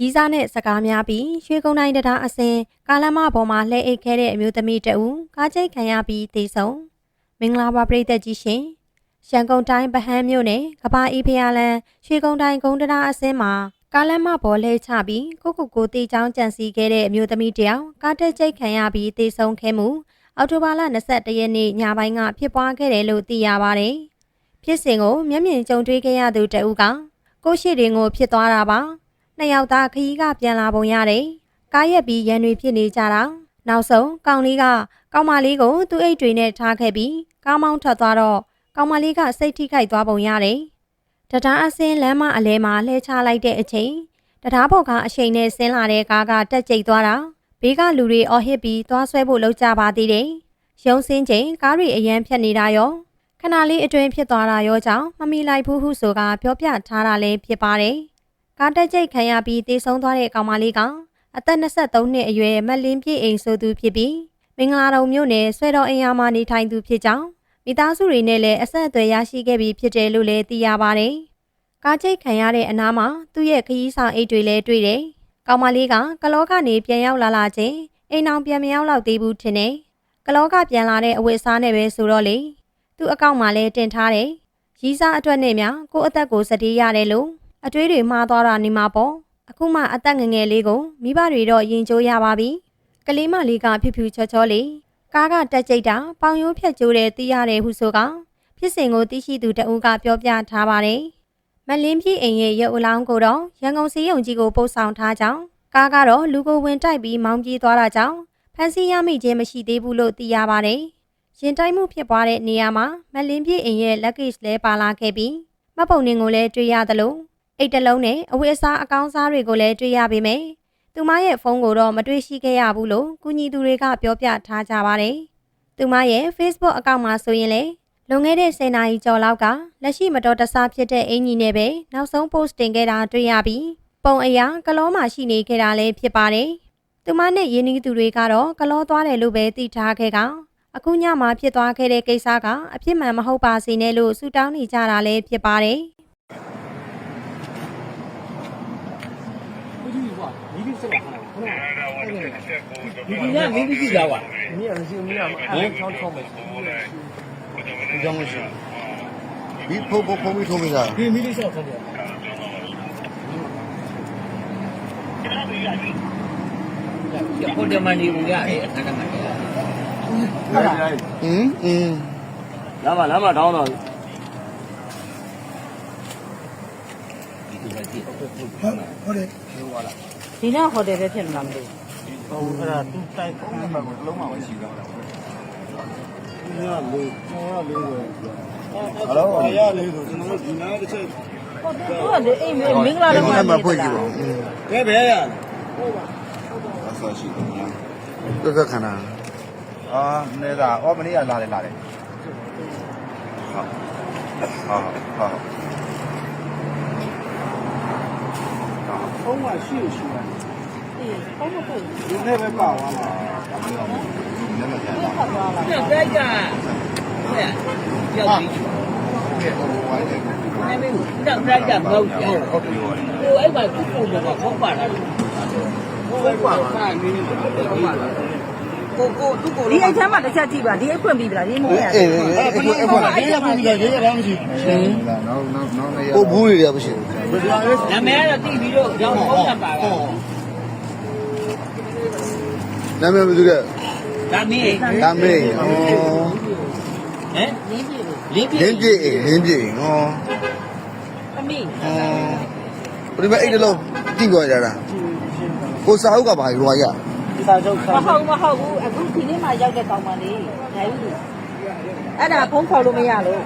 ရီးစားနဲ့စကားများပြီးရွှေကုန်းတိုင်းတံတားအစင်ကာလမပေါ်မှာလှည့်အိတ်ခဲတဲ့အမျိုးသမီးတဦးကားချိတ်ခံရပြီးသေဆုံးမင်္ဂလာပါပရိသတ်ကြီးရှင်ရန်ကုန်တိုင်းဗဟန်းမြို့နယ်ကဘာအေးဖျားလန်းရွှေကုန်းတိုင်းကုန်းတံတားအစင်မှာကာလမပေါ်လှည့်ချပြီးကိုကိုကိုတေးချောင်းကြံစီခဲ့တဲ့အမျိုးသမီးတယောက်ကားတက်ချိတ်ခံရပြီးသေဆုံးခဲ့မှုအောက်တိုဘာလ22ရက်နေ့ညပိုင်းကဖြစ်ပွားခဲ့တယ်လို့သိရပါတယ်ဖြစ်စဉ်ကိုမျက်မြင်ကြုံတွေ့ခဲ့ရသူတဦးကကိုရှိတင်ကိုဖြစ်သွားတာပါ နှစ်ယောက်သားခရီးကပြန်လာပုံရတယ်။ကားရက်ပြီးရန်တွေဖြစ်နေကြတာ။နောက်ဆုံးကောင်လေးကကောင်မလေးကိုသူ့အိတ်တွေနဲ့ထားခဲ့ပြီးကားမောင်းထွက်သွားတော့ကောင်မလေးကစိတ်ထိခိုက်သွားပုံရတယ်။တရားအစင်းလမ်းမအလဲမှာလှဲချလိုက်တဲ့အချိန်တရားဘော်ကအချိန်နဲ့ဆင်းလာတဲ့ကားကတက်ကျိတ်သွားတာ။ဘေးကလူတွေအော်ဟစ်ပြီးသွားဆွဲဖို့လုပ်ကြပါသေးတယ်။ရုံစင်းချိန်ကားတွေအရန်ဖြတ်နေတာရောခဏလေးအတွင်းဖြစ်သွားတာရောကြောင့်မမီလိုက်ဘူးဟုဆိုကပြောပြထားတာလည်းဖြစ်ပါတယ်။ ကားတက်ကြိတ်ခံရပြီးတေဆုံးသွားတဲ့ကောင်မလေးကအသက်23နှစ်အရွယ်မက်လင်းပြည့်အိမ်ဆိုသူဖြစ်ပြီးမင်္ဂလာတုံမြို့နယ်ဆွဲတော်အိမ်ယာမှာနေထိုင်သူဖြစ်ကြောင်းမိသားစုတွေနဲ့လည်းအဆက်အသွယ်ရရှိခဲ့ပြီးဖြစ်တယ်လို့လည်းသိရပါတယ်။ကားကြိတ်ခံရတဲ့အနားမှာသူ့ရဲ့ခရီးဆောင်အိတ်တွေလည်းတွေ့တယ်။ကောင်မလေးကကလောကနေပြန်ရောက်လာလာချင်းအိမ်အောင်ပြန်မရောက်တော့သေးဘူးထင်တယ်။ကလောကပြန်လာတဲ့အဝတ်အစားနဲ့ပဲဆိုတော့လေသူ့အကောင့်မှာလည်းတင်ထားတယ်။ရီးစားအတွက်နဲ့များကိုယ့်အသက်ကိုစတေးရတယ်လို့ အတွေးတွေမှားသွားတာနေမှာပေါ့အခုမှအသက်ငယ်ငယ်လေးကိုမိဘတွေတော့ရင်ကျိုးရပါပြီကလေးမလေးကဖြူဖြူချောချောလေးကားကတက်ကြိတ်တာပေါင်ရိုးဖြတ်ကျိုးတဲ့တီးရတယ်ဟုဆိုကဖြစ်စဉ်ကိုသိရှိသူတဦးကပြောပြထားပါတယ်မလင်းပြည့်အိမ်ရဲ့ရုပ်အလောင်းကိုတော့ရန်ကုန်စီးရုံကြီးကိုပို့ဆောင်ထားကြောင်းကားကတော့လူကိုဝင်တိုက်ပြီးမောင်းပြေးသွားတာကြောင့်ဖမ်းဆီးရမိခြင်းမရှိသေးဘူးလို့သိရပါတယ်ရင်တိုက်မှုဖြစ်ပွားတဲ့နေရာမှာမလင်းပြည့်အိမ်ရဲ့ luggage လဲပါလာခဲ့ပြီးမှတ်ပုံတင်ကိုလည်းတွေ့ရသလို အိတ်တလုံးနဲ့အဝတ်အစားအကောင်းစားတွေကိုလည်းတွေ့ရပေမယ့်သူမရဲ့ဖုန်းကိုတော့မတွေ့ရှိခဲ့ရဘူးလို့ကုညီသူတွေကပြောပြထားကြပါတယ်။သူမရဲ့ Facebook အကောင့်မှာဆိုရင်လေလွန်ခဲ့တဲ့10နာရီကျော်လောက်ကလက်ရှိမတော်တဆဖြစ်တဲ့အင်ကြီးနဲ့ပဲနောက်ဆုံး post တင်ခဲ့တာတွေ့ရပြီးပုံအရာကလောမှာရှိနေခဲ့တာလည်းဖြစ်ပါတယ်။သူမနဲ့ရင်းနှီးသူတွေကတော့ကလောသွားတယ်လို့ပဲသိထားခဲ့ကအခုညမှာဖြစ်သွားခဲ့တဲ့ကိစ္စကအဖြစ်မှန်မဟုတ်ပါစေနဲ့လို့ဆုတောင်းနေကြတာလည်းဖြစ်ပါတယ်။ 你家没地家吧？你也是，你也俺厂厂没，你讲我是，你跑跑跑没偷没啥？你没得小偷的。我这嘛你不要，哎，看看嘛。嗯嗯，那么那么长了。好，好的。听我了。 ဒီနေ့ဟိုတယ်ပဲဖြစ်မှာမလို့ဟိုအဲ့ဒါသူတိုက်ဖုန်းနံပါတ်ကိုလုံးဝမရှိတော့ဘူးဒီကလေကျွန်တော်လေးပဲဟယ်လိုအရလေးဆိုကျွန်တော်ဒီနားတစ်ချက်ဟုတ်တယ်ဟုတ်တယ်အိမ်မင်္ဂလာတော့မှာမဖွင့်ကြည့်ပါဦးကဲဘယ်ရဟုတ်ပါအဆောရှိတယ်နော်သက်ခဏအာနေတာအော်မနေ့ကလာတယ်လာတယ်ဟုတ်ဟုတ်ဟုတ် သုံးမှရှိလို့ရှိတယ်အေးဟုတ်မဟုတ်ဒီနေ့ပဲပါသွားတာဒါမှမဟုတ်ဒီနေ့မပြန်ပါဘူးဘယ်ကဘယ်ရောက်ပြီနာမည်ကတော့ဒါကမဟုတ်ဘူးဟုတ်တယ်ဟိုအဲ့မှာခုခုတော့ခေါက်ပါလားဟုတ်ပါပါအဲ့ဒီကိုကိုသူ့ကိုဒီအိမ်ထဲမှာတစ်ချက်ကြည့်ပါဒီအိမ်ဖွင့်ပြီးလားဒီအိမ်မရဘူးအေးအေးအေးဘယ်လိုဖွင့်လဲဒီရဖွင့်ပြီးလားဒီရတော့မရှိဘူးနောက်နောက်နောက်နေရကိုဘူးတွေရမရှိဘူး နာမည်ကတော့တိပြီးတော့ကြောင်းဖုန်းနံပါတ်ပါနာမည်ဘယ်သူလဲဒါမင်းဒါမင်းဩဟမ်လင်းပြေလင်းပြေလင်းပြေဩအမေဩဒီမှာအဲ့တလုံးတိကြရတာကိုစာအုပ်ကဘာရွာရစာချုပ်စာမဟုတ်မဟုတ်ဘူးအခုဒီနေ့မှရောက်တဲ့ကောင်မလေးနိုင်ဘူးအဲ့ဒါဖုန်းခေါ်လို့မရလို့